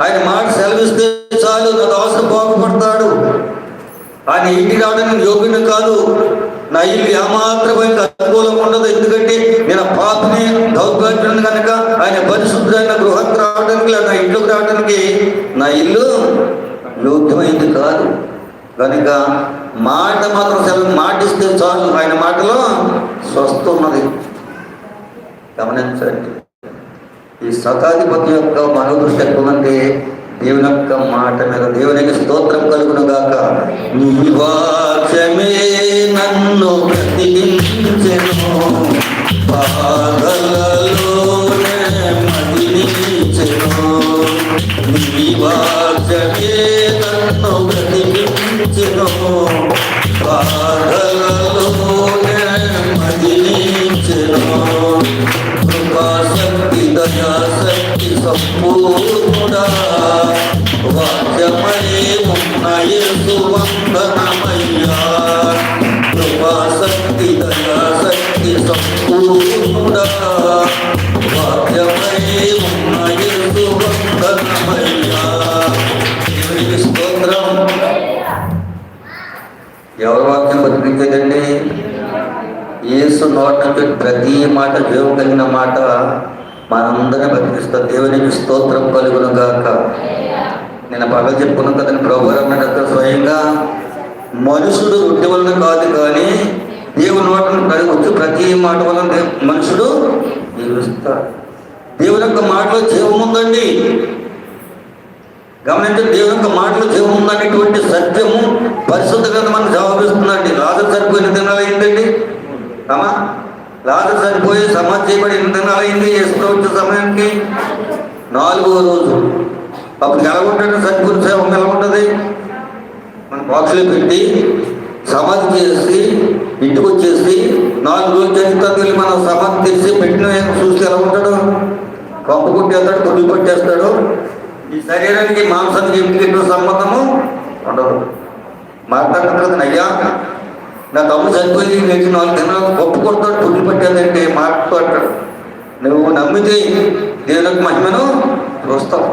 ఆయన మాట సెలవిస్తే చాలు నా దాసుడు బాగుపడతాడు. ఆయన ఇంటి రావడానికి యోగ్యం కాదు నా ఇల్లు ఏమాత్రమైన అనుకూలం ఉండదు. ఎందుకంటే నేను పాపని దౌర్భాగ్యం కనుక ఆయన పరిశుద్ధమైన గృహకు రావడానికి లేదా నా ఇంట్లోకి రావడానికి నా ఇల్లు యోగ్యమైంది కాదు. కనుక మాట మాత్రం సెలవు మాటిస్తే చాలు. ఆయన మాటలో స్వస్థ ఉన్నది. గమనించండి. ఈ శతాధిపతి యొక్క మనోదృష్టి ఎక్కువంటే దేవుని యొక్క మాట మీద దేవునికి స్తోత్రం కలుగును గాక నీ వాక్యమే నన్ను బ్రతికించెను బాధలలోనే మదిలించెను. నీ వాక్యమే నన్ను బ్రతికించెను బాధలలోనే కృపాశక్తి దయాశక్తి సంపూర్ణుడా వాక్యమయే ఉన్న యేసు వందనమయ్యా కృపాశక్తి దయాశక్తి సంపూర్ణుడా వాక్యమయే ఉన్న యేసు వందనమయ్యా స్తోత్రం ఎవరి వాక్యం బతికించదండి? యేసు నోట ప్రతి మాట జీవం కలిగిన మాట మనందరినీ బతికిస్తాం దేవునికి స్తోత్రం కలుగును గాక నేను బాగా చెప్పుకున్నాను కదండి ప్రభు అన్నట్టు స్వయంగా మనుషుడు రొట్టె వలన కాదు కానీ దేవుని నోటను వచ్చి ప్రతి మాట వలన మనుషుడు జీవిస్తాడు. దేవుని యొక్క మాటలో జీవం ఉందండి. గమనించండి దేవుని యొక్క మాటలో జీవం ఉందనేటువంటి సత్యము పరిశుద్ధ గ్రంథం మనకు జవాబిస్తుందండి. రాజు సరిపోయిన దినాలు ఏంటండి? అమ్మా రాత్రి సరిపోయి సమాధి చేయబడి ఎన్ని దినాలు అయింది సమయానికి? నాలుగో రోజు. అప్పుడు ఎలా ఉంటుంది సరిపోయిన సేవం ఎలా ఉంటుంది మన బాక్సులు పెట్టి సమాధి చేసి ఇంటికి వచ్చేసి నాలుగు రోజులు చేస్తాను వెళ్ళి మనం సమాధి తెలిసి పెట్టిన చూస్తే ఎలా ఉంటాడు కొంప కొట్టేస్తాడు కొద్ది కొట్టేస్తాడు. ఈ శరీరానికి మాంసానికి ఇంటికి సంబంధము ఉండదు. మాట్లాడుతుంది అయ్యా. నా తమ్ముడు చనిపోయి లేచి నాలుగు దినాలు గొప్ప కొడతాడు పుట్టి పట్టేదంటే మాట్లాడతాడు నువ్వు నమ్మితే దేవునికి మహిమను చూస్తావు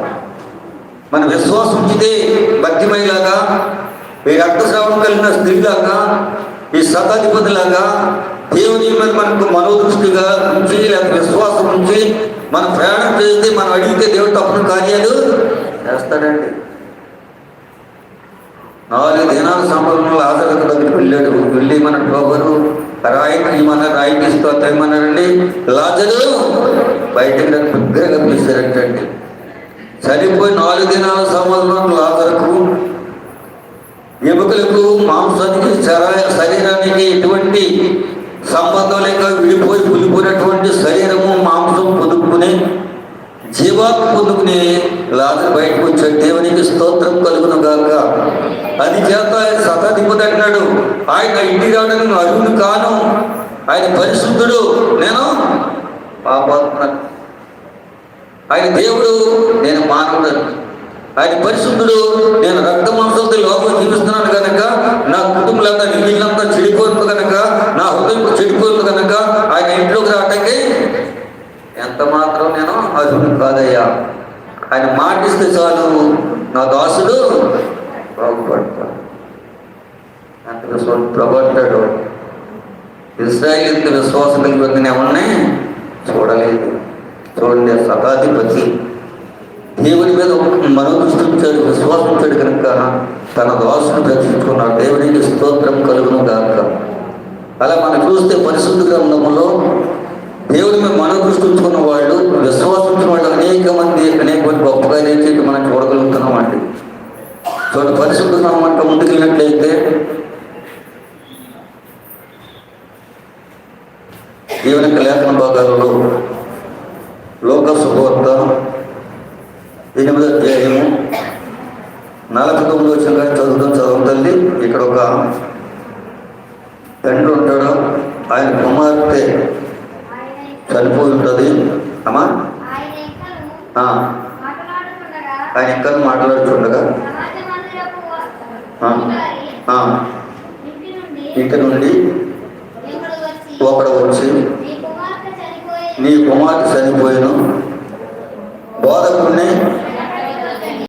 మన విశ్వాసం ఉంచితే భక్తిమయ్యలాగా ఈ రక్తస్రావం కలిగిన స్త్రీలాగా ఈ శతాధిపతిలాగా దేవుని మీద మనకు మనోదృష్టిగా ఉంచి లేక విశ్వాసం ఉంచి మనం ప్రయాణం చేస్తే మనం అడిగితే దేవుడు తప్పున కార్యాలు చేస్తాడండి. నాలుగు దినాల సంబంధం ఆదరణ దగ్గరికి వెళ్ళాడు. వెళ్ళి మన ప్రభు రాయికి మన రాయి తీస్తూ లాజరు బయటకు రండి, బిగ్గరగా పిలిచారంటండి చనిపోయి నాలుగు దినాల సంవత్సరం లాజరకు ఎముకలకు మాంసానికి శరీరానికి ఎటువంటి సంబంధం లేక విడిపోయి పులిపోయినటువంటి శరీరము మాంసం పొదుపుకునే జీవాత్మ పొందుకునే లాజరు బయటకు వచ్చాడు. దేవునికి స్తోత్రం కలుగునగా అది చేత ఆయన శతాధిపతి అంటున్నాడు. ఆయన ఇంటికి రావడానికి నేను అర్హుడు కాను. ఆయన పరిశుద్ధుడు నేను పాపాత్మ. ఆయన దేవుడు నేను మానవుడు. ఆయన పరిశుద్ధుడు నేను రక్త మాంసంతో లోపల జీవిస్తున్నాను కనుక నా కుటుంబంలో నీళ్ళంతా చెడిపోతుంది కనుక నా హృదయం చెడిపోతుంది కనుక ఆయన ఇంట్లోకి రావటానికి ఎంత మాత్రం నేను అర్హుడు కాదయ్యా. ఆయన మాటిస్తే చాలు. నా దాసుడు బాగుపడు. అంత విశ్వాసం ప్రభు అంటాడు ఇస్రాయల్ విశ్వాసం ఎవరిని? చూడలేదు. చూడండి సతాధిపతి దేవుని మీద మనోదృష్టి ఉంచాడు విశ్వాసం ఉంచాడు కనుక తన దాసును రక్షించుకున్నాడు దేవునికి స్తోత్రం కలుగును గాక. అలా మనం చూస్తే పరిశుద్ధ గ్రంథంలో దేవుని మీద మనోదృష్టి ఉంచుకున్న వాళ్ళు విశ్వాసించిన వాళ్ళు అనేక మంది అనేక మంది గొప్పగా నేర్చేది మనం చూడగలుగుతున్నాం అండి చూడండి పరిశుద్ధ గ్రంథం అంటే ముందుకు వెళ్ళినట్లయితే దేవుని యొక్క లేఖన భాగాలలో లోక శుభవార్త ఎనిమిదో అధ్యాయము నలభై తొమ్మిది వచ్చిన చదువుతాం చదువుతాం చదువుతుంది ఇక్కడ ఒక తండ్రి ఉంటాడు. ఆయన కుమార్తె చనిపోయి ఉంటుంది. అమ్మా? ఆయన ఇంకా మాట్లాడుతుండగా? ఇంటి నుండి నీ కుమార్తె చనిపోయాను. బోధకుడిని